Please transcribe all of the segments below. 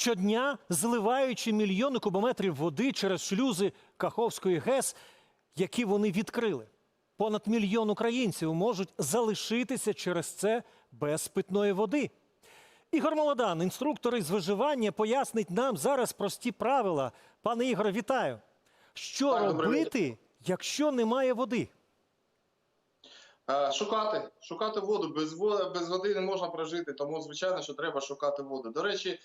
щодня зливаючи мільйони кубометрів води через шлюзи Каховської ГЕС, які вони відкрили. Понад мільйон українців можуть залишитися через це без питної води. Ігор Молодан, інструктор із виживання, пояснить нам зараз прості правила. Пане Ігоре, вітаю. Що робити, якщо немає води? Е, Шукати, шукати воду. Без води, без води не можна прожити, тому звичайно, що треба шукати воду. До речі, е,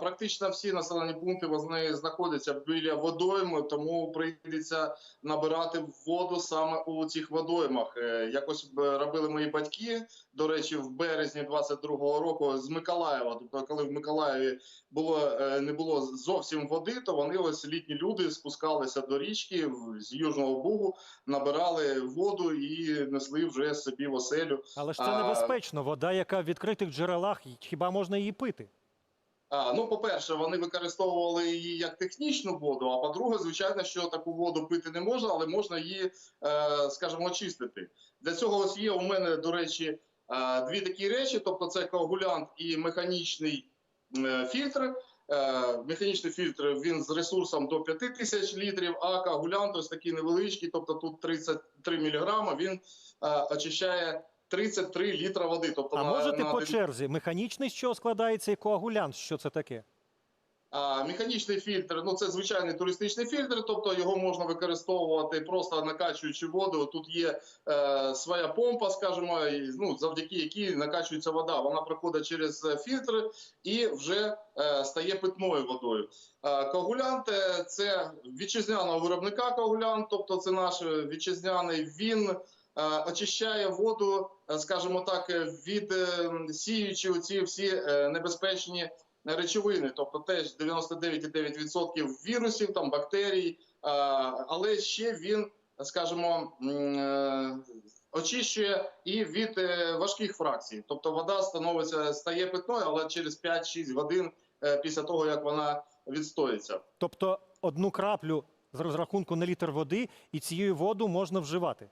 практично всі населені пункти вони знаходяться біля водойми, тому прийдеться набирати воду саме у цих водоймах. Е, Якось робили мої батьки. До речі, в березні 22-го року з Миколаєва. Тобто, коли в Миколаєві було не було зовсім води, то вони ось літні люди спускалися до річки з Южного Бугу, набирали воду і несли вже собі в оселю. Але ж це А, небезпечно. Вода, яка в відкритих джерелах, хіба можна її пити? А, ну, по-перше, вони використовували її як технічну воду. А по-друге, звичайно, що таку воду пити не можна, але можна її, е, скажімо, очистити. Для цього ось є у мене, до речі, е, дві такі речі: тобто, це коагулянт і механічний е, фільтр. Е, Механічний фільтр він з ресурсом до 5 тисяч літрів, а коагулянт ось такий невеличкий, тобто тут 33 міліграма, він е, очищає 33 літра води. Тобто А на- можете на по черзі? Механічний, що складається, і коагулянт, що це таке? Механічний фільтр, ну це звичайний туристичний фільтр, тобто його можна використовувати просто накачуючи воду. Тут є е, своя помпа, скажімо, і, ну, завдяки якій накачується вода. Вона проходить через е, фільтр і вже е, стає питною водою. Е, коагулянт е, це вітчизняного виробника коагулянт, тобто це наш вітчизняний. Він е, очищає воду, е, скажімо так, е, від е, сіючи оці всі е, небезпечні речовини, тобто теж 99,9% вірусів, там бактерій, але ще він, скажімо, е, очищує і від е, важких фракцій. Тобто вода становиться стає питною, але через 5-6 годин е, після того як вона відстоїться. Тобто одну краплю з розрахунку на літр води, і цією воду можна вживати.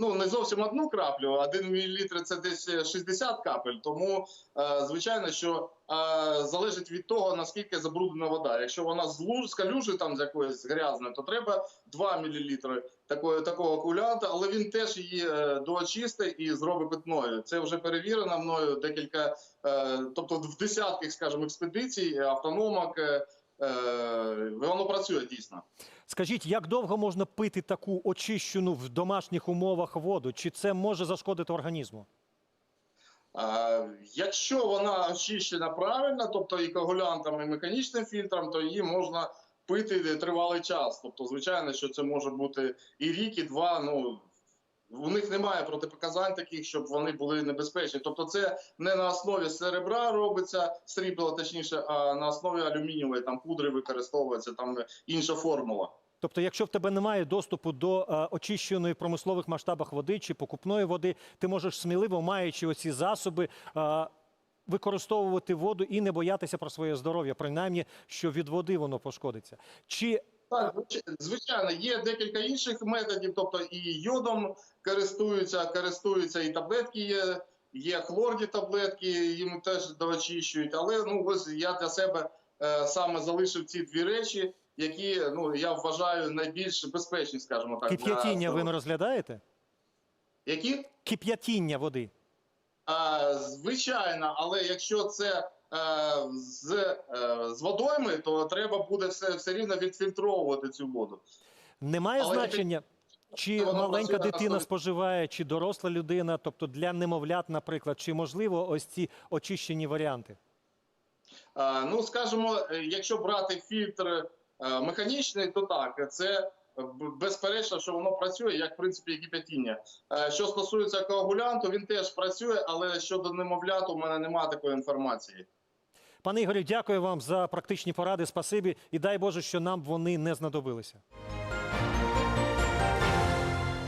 Ну не зовсім одну краплю, один мілілітр це десь 60 капель. Тому е, звичайно, що е, залежить від того наскільки забруднена вода. Якщо вона з там з якоїсь грязної, то треба 2 мілілітри такої такого кулянта, але він теж її е, доочистить і зробить питною. Це вже перевірено мною декілька, е, тобто в десятках, скажімо, експедицій, автономок. Е, е, воно працює дійсно. Скажіть, як довго можна пити таку очищену в домашніх умовах воду? Чи це може зашкодити організму? А, Якщо вона очищена правильно, тобто і коагулянтом, і механічним фільтром, то її можна пити тривалий час. Тобто, звичайно, що це може бути і рік, і два. Ну у них немає протипоказань таких, щоб вони були небезпечні. Тобто, це не на основі серебра робиться срібла, точніше, а на основі алюмінієвої там пудри використовується там інша формула. Тобто, якщо в тебе немає доступу до е, очищеної в промислових масштабах води чи покупної води, ти можеш сміливо, маючи оці засоби, е, використовувати воду і не боятися про своє здоров'я, принаймні, що від води воно пошкодиться. Чи Так, звичайно, є декілька інших методів, тобто і йодом користуються, користуються і таблетки є, є хлорні таблетки, їм теж доочищують. Але ну ось я для себе е, саме залишив ці дві речі, які ну я вважаю найбільш безпечні, скажімо так. кип'ятіння ви не розглядаєте? Які? Кип'ятіння води. А, звичайно, але якщо це з, е, з водойми, то треба буде все, все рівно відфільтровувати цю воду. Немає Але значення, чи маленька дитина споживає, чи доросла людина, тобто для немовлят, наприклад, чи можливо ось ці очищені варіанти? А, Ну, скажімо, е, якщо брати фільтр е, механічний, то так, це безперечно, що воно працює, як в принципі кипятіння. Е, Що стосується коагулянту, він теж працює, але щодо немовлят, у мене немає такої інформації. Пане Ігорю, дякую вам за практичні поради. Спасибі і дай Боже, що нам вони не знадобилися.